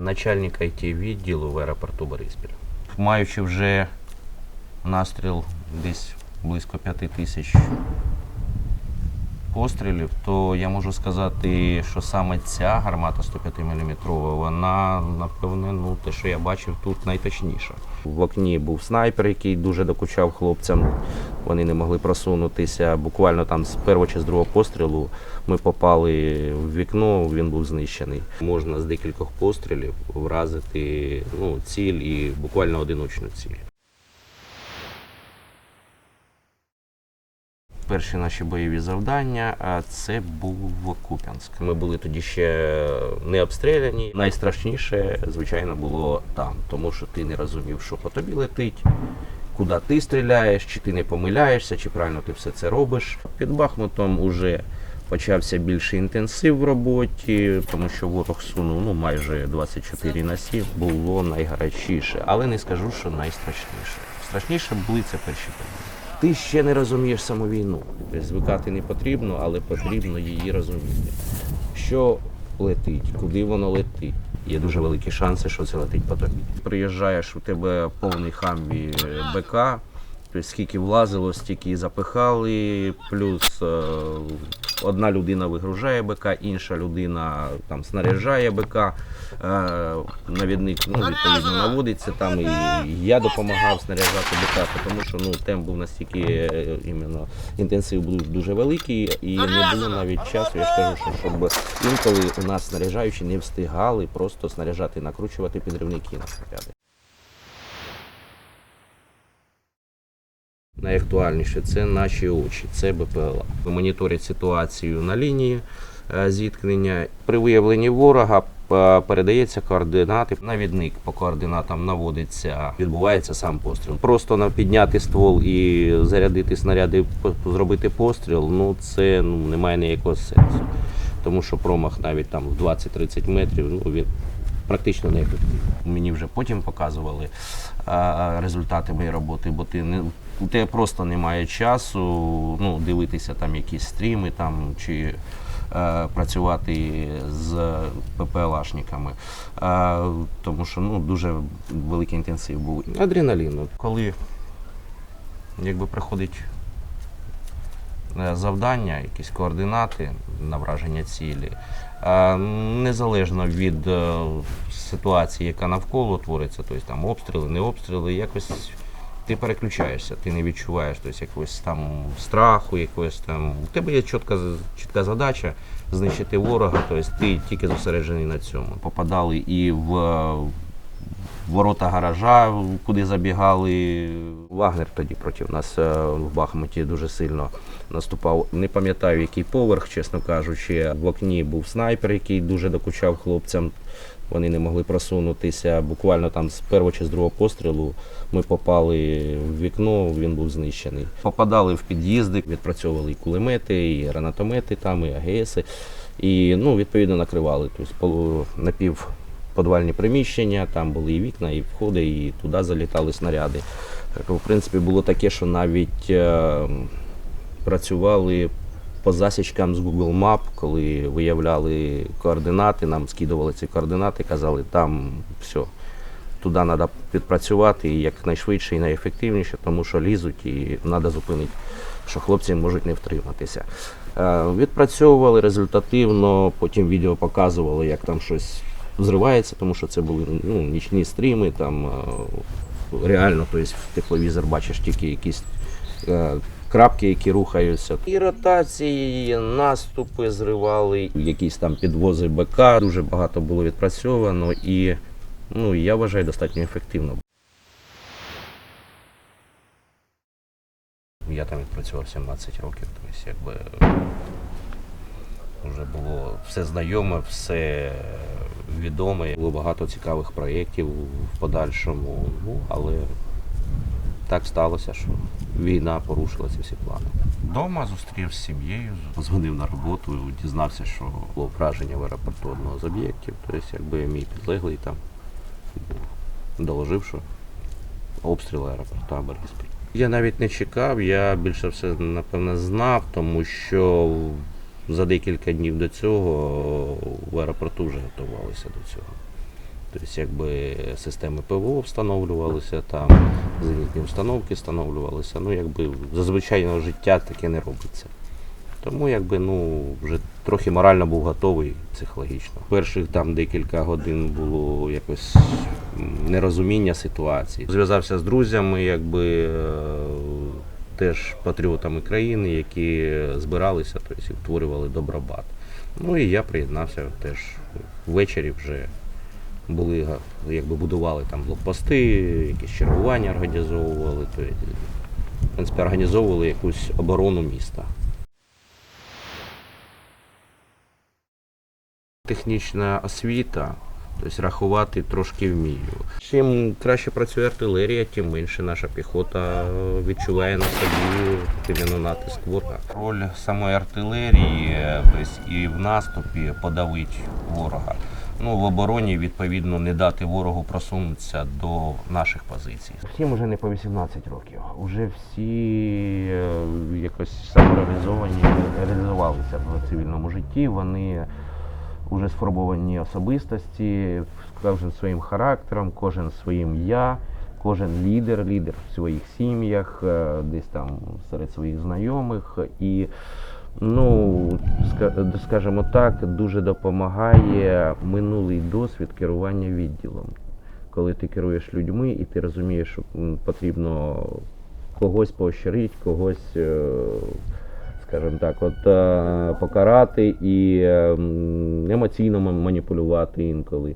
начальник it відділу в аеропорту Бориспіль. Маючи вже настріл десь близько п'яти тисяч пострілів, то я можу сказати, що саме ця гармата 105 мм, вона, напевне, ну, те, що я бачив тут, найточніша. В окні був снайпер, який дуже докучав хлопцям. Вони не могли просунутися. Буквально там з першого чи з другого пострілу ми попали в вікно, він був знищений. Можна з декількох пострілів вразити ну, ціль і буквально одиночну ціль. Перші наші бойові завдання а це був Куп'янськ. Ми були тоді ще не обстріляні. Найстрашніше, звичайно, було там, тому що ти не розумів, що по тобі летить, куди ти стріляєш, чи ти не помиляєшся, чи правильно ти все це робиш. Під Бахмутом уже почався більший інтенсив в роботі, тому що ворог сунув ну, майже 24 на 7. Було найгарячіше, але не скажу, що найстрашніше. Страшніше були це перші події. Ти ще не розумієш саму війну. Звикати не потрібно, але потрібно її розуміти. Що летить, куди воно летить. Є дуже великі шанси, що це летить по тобі. Приїжджаєш, у тебе повний хамбі е, БК, скільки влазило, стільки і запихали, плюс е, одна людина вигружає БК, інша людина там снаряджає БК, е, навідник ну, відповідно наводиться там, і я допомагав снаряджати БК, тому що ну, темп був настільки е, іменно інтенсив був дуже великий, і не було навіть часу, я ж кажу, що щоб інколи у нас снаряджаючі не встигали просто снаряджати, накручувати підривники на снаряди. Найактуальніше це наші очі, це БПЛА. Моніторять ситуацію на лінії е, зіткнення. При виявленні ворога е, передається координати. Навідник по координатам наводиться, відбувається сам постріл. Просто підняти ствол і зарядити снаряди, зробити постріл. Ну це ну немає ніякого сенсу. Тому що промах навіть там в 20-30 метрів, ну він практично не ефективний. Мені вже потім показували а, результати моєї роботи, бо ти не у тебе просто немає часу ну, дивитися там якісь стріми там чи е, працювати з ППЛАшниками. Е, тому що ну, дуже великий інтенсив був. Адреналіну. Коли якби приходить е, завдання, якісь координати на враження цілі. Е, Незалежно від е, ситуації, яка навколо твориться, тобто там обстріли, не обстріли, якось ти переключаєшся, ти не відчуваєш тобто, якогось там страху, якогось там. У тебе є чітка, чітка задача знищити ворога, тобто ти тільки зосереджений на цьому. Попадали і в ворота гаража, куди забігали. Вагнер тоді проти нас е, в Бахмуті дуже сильно наступав. Не пам'ятаю, який поверх, чесно кажучи. В окні був снайпер, який дуже докучав хлопцям. Вони не могли просунутися. Буквально там з першого чи з другого пострілу ми попали в вікно, він був знищений. Попадали в під'їзди, відпрацьовували і кулемети, і гранатомети, там, і АГСи. І ну, відповідно накривали. Тобто полу- напів подвальні приміщення, там були і вікна, і входи, і туди залітали снаряди. Так, В принципі, було таке, що навіть е, працювали по засічкам з Google Map, коли виявляли координати, нам скидували ці координати, казали, там все, туди треба підпрацювати якнайшвидше і найефективніше, тому що лізуть і треба зупинити, що хлопці можуть не втриматися. Е, Відпрацьовували результативно, потім відео показували, як там щось взривається, тому що це були ну, нічні стріми, там е, реально, тобто в тепловізор бачиш тільки якісь е, крапки, які рухаються. І ротації, і наступи зривали, якісь там підвози БК. Дуже багато було відпрацьовано і ну, я вважаю достатньо ефективно. Я там відпрацював 17 років, тобто якби вже було все знайоме, все відоме. Було багато цікавих проєктів в подальшому. Ну, але так сталося, що війна порушила ці всі плани. Дома зустрів з сім'єю, дзвонив на роботу, дізнався, що було враження в аеропорту одного з об'єктів. Тобто, якби мій підлеглий там доложив, що обстріл аеропорта Бориспіль. Я навіть не чекав, я більше все напевно знав, тому що за декілька днів до цього в аеропорту вже готувалися до цього. Тобто, якби системи ПВО встановлювалися, там зенітні установки встановлювалися. Ну, якби зазвичай ну, життя таке не робиться. Тому якби ну вже трохи морально був готовий психологічно. Перших там декілька годин було якось нерозуміння ситуації. Зв'язався з друзями, якби е, теж патріотами країни, які збиралися, тобто і створювали добробат. Ну і я приєднався теж ввечері вже були якби будували там блокпости, якісь чергування організовували, тобто, в принципі, організовували якусь оборону міста. Технічна освіта, тобто рахувати трошки вмію. Чим краще працює артилерія, тим менше наша піхота е, відчуває на собі іменно натиск ворога. Роль самої артилерії е, тобто і в наступі подавити ворога. Ну, в обороні, відповідно, не дати ворогу просунутися до наших позицій. Всім вже не по 18 років. Уже всі е, якось самореалізовані, реалізувалися в цивільному житті. Вони вже сформовані особистості, кожен своїм характером, кожен своїм я, кожен лідер, лідер в своїх сім'ях, е, десь там серед своїх знайомих. І, ну, ска- скажімо так, дуже допомагає минулий досвід керування відділом. Коли ти керуєш людьми і ти розумієш, що потрібно когось поощрити, когось е, скажімо так, от е, покарати і е, емоційно маніпулювати інколи.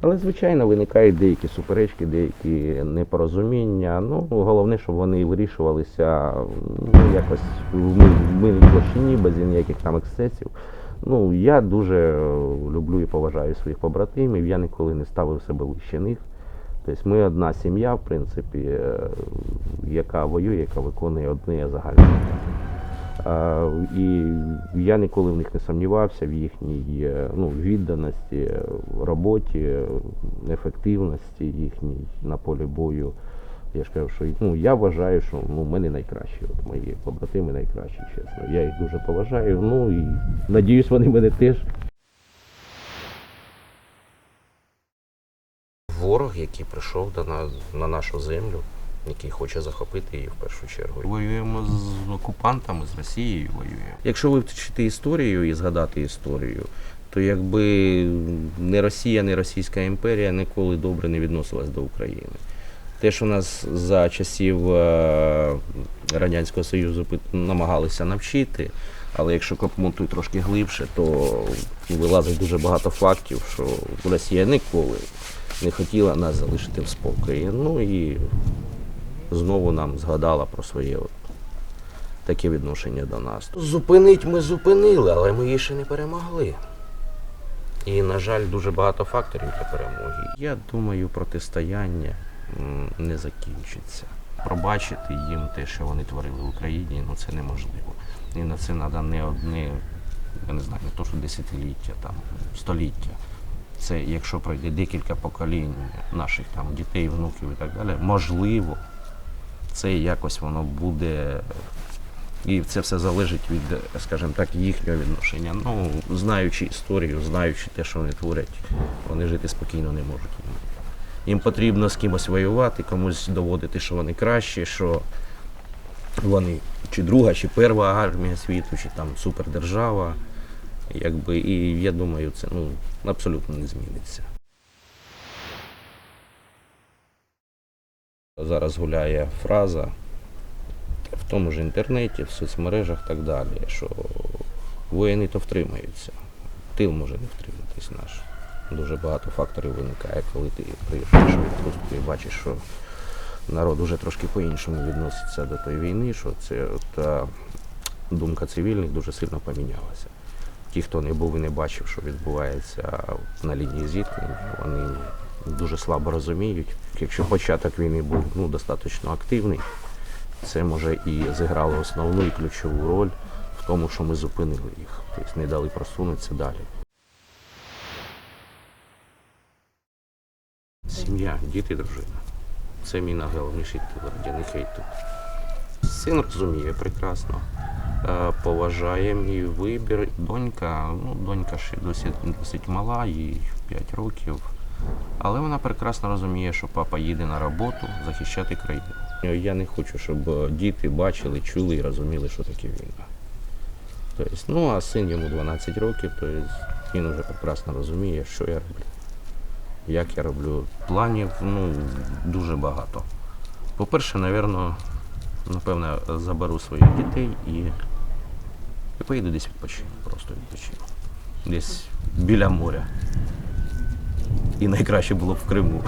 Але, звичайно, виникають деякі суперечки, деякі непорозуміння. Ну, головне, щоб вони вирішувалися ну, якось в ми- в мирній площині, без ніяких там ексцесів. Ну, я дуже е, люблю і поважаю своїх побратимів, я ніколи не ставив себе вище них. Тобто ми одна сім'я, в принципі, е, яка воює, яка виконує одне загальне І я ніколи в них не сумнівався в їхній е, ну, відданості, е, роботі, е, ефективності їхній на полі бою. Я ж кажу, що ну, я вважаю, що ну, в мене найкращі. От мої побратими найкращі, чесно. Я їх дуже поважаю. Ну і надіюсь, вони мене теж. Ворог, який прийшов до нас на нашу землю, який хоче захопити її в першу чергу. Воюємо з окупантами, з Росією воюємо. Якщо вивчити історію і згадати історію, то якби не Росія, не Російська імперія ніколи добре не відносилась до України. Те, що нас за часів е, Радянського Союзу намагалися навчити, але якщо копнути трошки глибше, то вилазить дуже багато фактів, що Росія ніколи не хотіла нас залишити в спокої. Ну і знову нам згадала про своє от таке відношення до нас. Зупинить ми зупинили, але ми її ще не перемогли. І, на жаль, дуже багато факторів для перемоги. Я думаю, протистояння не закінчиться. Пробачити їм те, що вони творили в Україні, ну це неможливо. І на це треба не одне, я не знаю, не то, що десятиліття, там, століття. Це якщо пройде декілька поколінь наших там дітей, внуків і так далі, можливо, це якось воно буде. І це все залежить від, скажімо так, їхнього відношення. Ну, знаючи історію, знаючи те, що вони творять, вони жити спокійно не можуть. Їм потрібно з кимось воювати, комусь доводити, що вони кращі, що вони чи друга, чи перша армія світу, чи там супердержава. Якби, і я думаю, це ну, абсолютно не зміниться. Зараз гуляє фраза в тому ж інтернеті, в соцмережах так далі, що воїни то втримаються. Тил може не втриматись наш. Дуже багато факторів виникає, коли ти приїжджаєш відпустку і бачиш, що народ уже трошки по-іншому відноситься до тої війни, що це та думка цивільних дуже сильно помінялася. Ті, хто не був і не бачив, що відбувається на лінії зіткнення, вони дуже слабо розуміють. Якщо початок війни був ну, достатньо активний, це може і зіграло основну і ключову роль в тому, що ми зупинили їх, тобто не дали просунутися далі. Сім'я, діти, дружина. Це мій найголовніший тил, я й тут. Син розуміє прекрасно, е, поважає мій вибір. Донька, ну, донька ще досить, досить мала, їй 5 років. Але вона прекрасно розуміє, що папа їде на роботу захищати країну. Я не хочу, щоб е, діти бачили, чули і розуміли, що таке війна. Тобто, ну, а син йому 12 років, тобто він вже прекрасно розуміє, що я роблю. Як я роблю планів, ну, дуже багато. По-перше, напевно, напевно, заберу своїх дітей і, і поїду десь відпочину, просто відпочину. Десь біля моря. І найкраще було б в Криму.